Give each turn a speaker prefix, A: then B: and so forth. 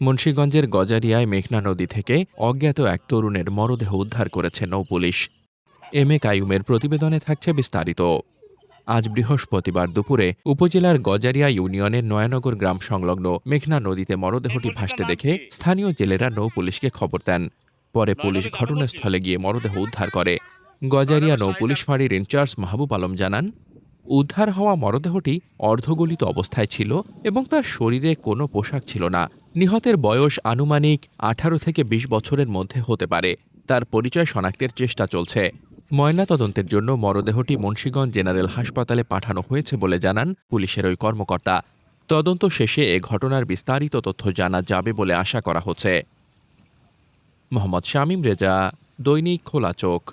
A: মুন্সীগঞ্জের গজারিয়ায় মেঘনা নদী থেকে অজ্ঞাত এক তরুণের মরদেহ উদ্ধার করেছে নৌপুলিশ এম এ কায়ুমের প্রতিবেদনে থাকছে বিস্তারিত। আজ বৃহস্পতিবার দুপুরে উপজেলার গজারিয়া ইউনিয়নের নয়ানগর গ্রাম সংলগ্ন মেঘনা নদীতে মরদেহটি ভাসতে দেখে স্থানীয় জেলেরা নৌপুলিশকে খবর দেন। পরে পুলিশ ঘটনাস্থলে গিয়ে মরদেহ উদ্ধার করে। গজারিয়া নৌপুলিশ ফাঁড়ির ইনচার্জ মাহবুব আলম জানান উদ্ধার হওয়া মরদেহটি অর্ধগলিত অবস্থায় ছিল এবং তার শরীরে কোনো পোশাক ছিল না। নিহতের বয়স আনুমানিক আঠারো থেকে ২০ বছরের মধ্যে হতে পারে। তার পরিচয় শনাক্তের চেষ্টা চলছে। ময়নাতদন্তের জন্য মরদেহটি মুন্সীগঞ্জ জেনারেল হাসপাতালে পাঠানো হয়েছে বলে জানান পুলিশের ওই কর্মকর্তা। তদন্ত শেষে এ ঘটনার বিস্তারিত তথ্য জানা যাবে বলে আশা করা হচ্ছে। মোহাম্মদ শামীম রেজা, দৈনিক খোলা চোখ।